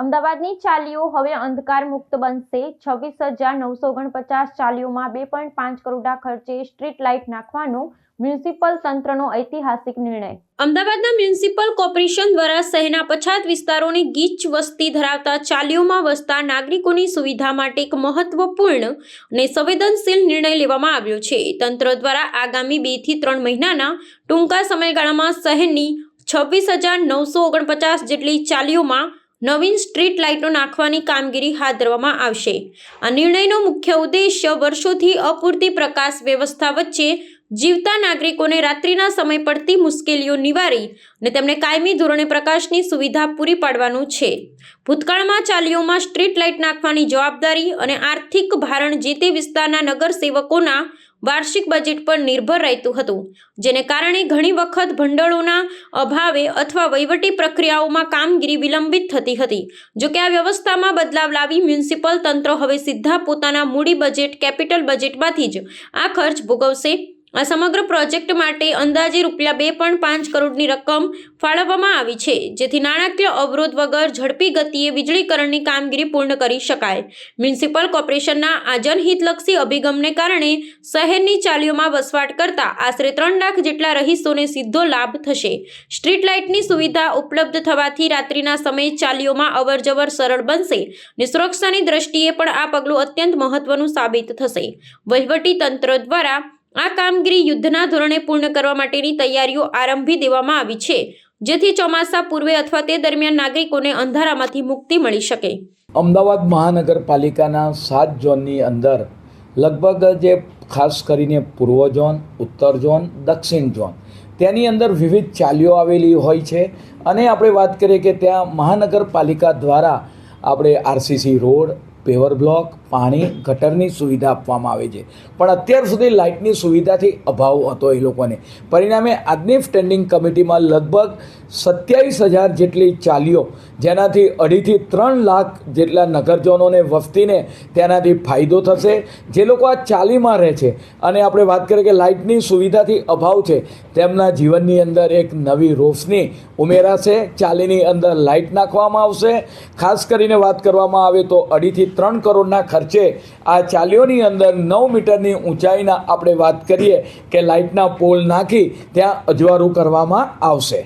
અમદાવાદની ચાલીઓ હવે અંધકાર મુક્ત બનશે. છવ્વીસ હજાર નવસો ઓગણપચાસ ચાલીઓમાં બે પોઈન્ટ પાંચ કરોડના ખર્ચે સ્ટ્રીટ લાઇટ નાખવાનો મ્યુનિસિપલ તંત્રનો ઐતિહાસિક નિર્ણય. અમદાવાદના મ્યુનિસિપલ કોર્પોરેશન દ્વારા શહેરના પછાત વિસ્તારોની ગીચ વસ્તી ધરાવતા ચાલીઓમાં વસતા નાગરિકોની સુવિધા માટે એક મહત્વપૂર્ણ અને સંવેદનશીલ નિર્ણય લેવામાં આવ્યો છે. તંત્ર દ્વારા આગામી બેથી ત્રણ મહિનાના ટૂંકા સમયગાળામાં શહેરની છવ્વીસ હજાર નવસો ઓગણપચાસ જેટલી ચાલીઓમાં નવીન સ્ટ્રીટ લાઇટો નાખવાની કામગીરી હાથ ધરવામાં આવશે. આ નિર્ણયનો મુખ્ય ઉદ્દેશ્ય વર્ષોથી અપૂરતી પ્રકાશ વ્યવસ્થા વચ્ચે જીવતા નાગરિકોને રાત્રિના સમય પડતી મુશ્કેલીઓ નિવારી અને તેમને કાયમી ધોરણે પ્રકાશની સુવિધા પૂરી પાડવાનું છે. ભૂતકાળમાં ચાલીઓમાં સ્ટ્રીટ લાઇટ નાખવાની જવાબદારી અને આર્થિક ભારણ જે તે વિસ્તારના નગરસેવકોના વાર્ષિક બજેટ પર નિર્ભર રહેતું હતું, જેને કારણે ઘણી વખત ભંડોળોના અભાવે અથવા વહીવટી પ્રક્રિયાઓમાં કામગીરી વિલંબિત થતી હતી. જોકે આ વ્યવસ્થામાં બદલાવ લાવી મ્યુનિસિપલ તંત્ર હવે સીધા પોતાના મૂડી બજેટ, કેપિટલ બજેટમાંથી જ આ ખર્ચ ભોગવશે. આ સમગ્ર પ્રોજેક્ટ માટે અંદાજે રૂપિયા બે પોઈન્ટ પાંચ કરોડની રકમ ફાળવવામાં આવી છે, જેથી નાણાકીય અવરોધ વગર ઝડપી ગતિએ વીજળીકરણની કામગીરી પૂર્ણ કરી શકાય. મ્યુનિસિપલ કોર્પોરેશનના આ જનહિતલક્ષી અભિગમને કારણે શહેરની ચાલીઓમાં વસવાટ કરતા આશરે ત્રણ લાખ જેટલા રહીશોને સીધો લાભ થશે. સ્ટ્રીટ લાઇટની સુવિધા ઉપલબ્ધ થવાથી રાત્રિના સમયે ચાલીઓમાં અવરજવર સરળ બનશે અને સુરક્ષાની દ્રષ્ટિએ પણ આ પગલું અત્યંત મહત્વનું સાબિત થશે. વહીવટી તંત્ર દ્વારા આ કામગીરી યુદ્ધના ધોરણે પૂર્ણ કરવા માટેની તૈયારીઓ આરંભી દેવામાં આવી છે, જેથી ચોમાસા પૂર્વે અથવા તે દરમિયાન નાગરિકોને અંધારામાંથી મુક્તિ મળી શકે. અમદાવાદ મહાનગરપાલિકાના સાત ઝોનની અંદર લગભગ જે ખાસ કરીને પૂર્વ ઝોન, ઉત્તર ઝોન, દક્ષિણ ઝોન, તેની અંદર વિવિધ ચાલીઓ આવેલી હોય છે. અને આપણે વાત કરીએ કે ત્યાં મહાનગરપાલિકા દ્વારા આપણે આરસીસી રોડ, પેવર બ્લોક પાણી, ગટરની સુવિધા આપવામાં આવે છે. પણ અત્યાર સુધી લાઇટની સુવિધાથી અભાવ હતો એ લોકોને. પરિણામે આજની સ્ટેન્ડિંગ કમિટીમાં લગભગ સત્યાવીસ હજાર જેટલી ચાલીઓ, જેનાથી અઢીથી ત્રણ લાખ જેટલા નગરજનોને વસ્તીને તેનાથી ફાયદો થશે. જે લોકો આ ચાલીમાં રહે છે, અને આપણે વાત કરીએ કે લાઇટની સુવિધાથી અભાવ છે, તેમના જીવનની અંદર એક નવી રોશની ઉમેરાશે, ચાલીની અંદર લાઇટ નાખવામાં આવશે. ખાસ કરીને વાત કરવામાં આવે તો અઢીથી ત્રણ કરોડના ખર્ચે આ ચાલીઓની અંદર નવ મીટરની ઊંચાઈના આપણે વાત કરીએ કે લાઇટના પોલ નાખી ત્યાં અજવાળું કરવામાં આવશે.